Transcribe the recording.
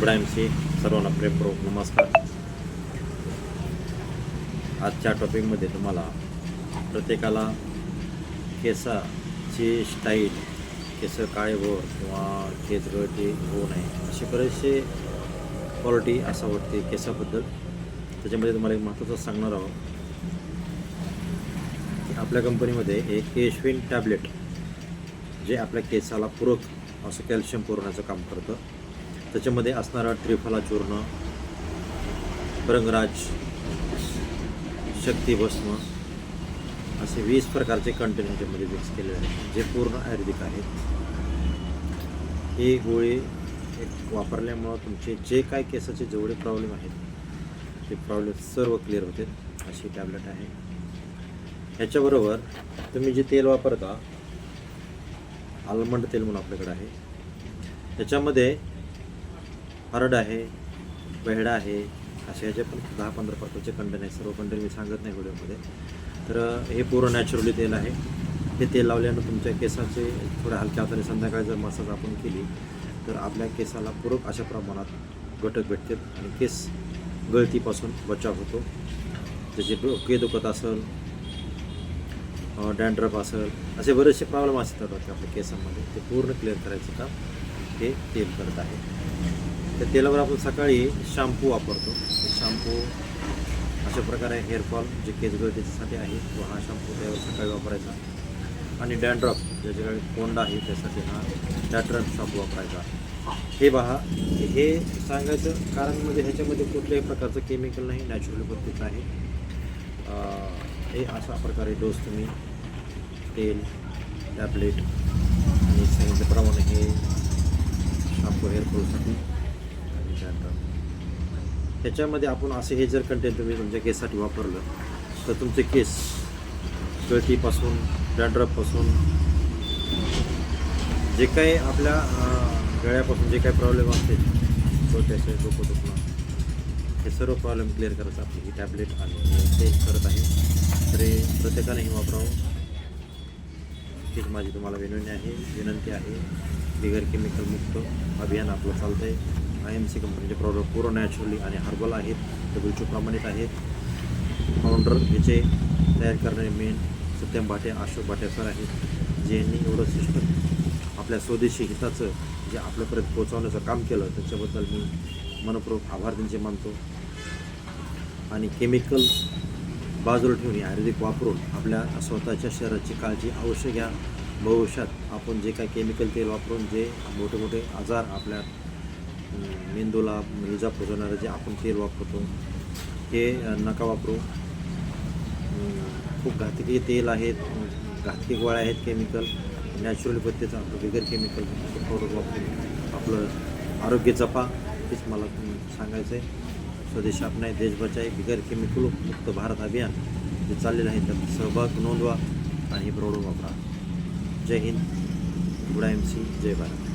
ब्राईमशी सर्वांना प्रेमपूर्वक नमस्कार. आजच्या टॉपिकमध्ये तुम्हाला प्रत्येकाला केसाची स्टाईल केस काळे हो किंवा केस गळती होऊ नये असे बरेचसे क्वालिटी असं वाटते केसाबद्दल. त्याच्यामध्ये तुम्हाला एक महत्त्वाचं सांगणार आहोत. की आपल्या कंपनीमध्ये एक केशविन टॅबलेट जे आपल्या केसाला पूरक असं कॅल्शियम पुरवण्याचं काम करतं. त्याच्यामध्ये असणारा त्रिफला चूर्ण रंगराज शक्तिभस्म असे वीस प्रकारचे कंटेनर याच्यामध्ये मिक्स केलेले आहेत जे पूर्ण आयुर्वेदिक आहेत. ही गोळी एक वापरल्यामुळं तुमचे जे काय केसाचे जेवढे प्रॉब्लेम आहेत ते प्रॉब्लेम सर्व क्लिअर होते अशी टॅबलेट आहे. ह्याच्याबरोबर तुम्ही जे तेल वापरता आलमंड तेल म्हणून आपल्याकडे आहे. त्याच्यामध्ये हरड आहे बेहडा आहे असे याचे पण दहा पंधरा प्रकारचे कंटेन आहे सर्व कंटेन मी सांगत नाही व्हिडिओमध्ये. तर हे पूर्ण नॅचरली तेल आहे. हे तेल लावल्यानं तुमच्या केसाचे थोड्या हलक्या हाताने संध्याकाळी जर मसाज आपण केली तर आपल्या केसाला पूरक अशा प्रमाणात घटक भेटते आणि केस गळतीपासून बचाव होतो. त्याचे डोके दुखत असेल डँड्रफ असेल असे बरेचसे प्रॉब्लेम असतात आपल्या केसांमध्ये. ते पूर्ण क्लिअर करायचं काम हे तेल करत आहे. त्या तेलावर आपण सकाळी शॅम्पू वापरतो. शॅम्पू अशा प्रकारे हेअरफॉल जे केस त्याच्यासाठी आहे तो हा शॅम्पू त्यावर सकाळी वापरायचा. आणि डॅन्ड्रॉप ज्याच्याकडे कोंडा आहे त्यासाठी हा डॅन्ड्रॉप शॅम्पू वापरायचा. हे पहा हे सांगायचं कारण म्हणजे ह्याच्यामध्ये कुठल्याही प्रकारचं केमिकल नाही नॅचरली पद्धतीचं आहे. हे अशा प्रकारे डोस तुम्ही तेल टॅबलेट आणि सांगितल्याप्रमाणे हे शॅम्पू हेअरफॉलसाठी आणि त्याच्यामध्ये आपण असे हे जर कंटेंट तुम्ही तुमच्या केससाठी वापरलं तर तुमचे केस गळतीपासून डॅन्ड्रफपासून जे काही आपल्या गळ्यापासून जे काही प्रॉब्लेम असतील छोट्याचे डोकं दुखणं हे सर्व प्रॉब्लेम क्लिअर करायचं आपली ही टॅबलेट आणि ते करत आहे. तरी प्रत्येकाने हे वापरावं. हीच माझी तुम्हाला विनवणी आहे विनंती आहे बिगर केमिकल मुक्त अभियान आपलं चालतं आहे आय एम सी कंपनीचे प्रॉडक्ट पूर्ण नॅचरली आणि हर्बल आहेत. डब्ल्यूची प्रमाणित आहेत. फाउंडर ह्याचे तयार करणारे मेन सत्यम भाटे अशोक भाटे सर आहेत. जे यांनी एवढं सिस्टम आपल्या स्वदेशी हिताचं जे आपल्यापर्यंत पोहोचवण्याचं काम केलं त्याच्याबद्दल मी मनपूर्वक आभार त्यांचे मानतो. आणि केमिकल बाजूला ठेवून आयुर्वेदिक वापरून आपल्या स्वतःच्या शरीराची काळजी अवश्य घ्या. भविष्यात आपण जे काही केमिकल तेल वापरून जे मोठे मोठे आजार आपल्या मेंदूला इजा पोचवणारं जे आपण तेल वापरतो हे नका वापरू. खूप घातकी तेल आहेत घातकी गोळ्या आहेत केमिकल नॅचरल पद्धतीचं आपलं बिगर केमिकल प्रोडक्ट वापरून आपलं आरोग्य जपा हेच मला सांगायचं आहे स्वदेश आपणाय देश बचाय बिगर केमिकल मुक्त भारत अभियान जे चाललेलं आहे त्यात सहभाग नोंदवा आणि हे प्रोडक्ट वापरा. जय हिंद. Good M C. जय भारत.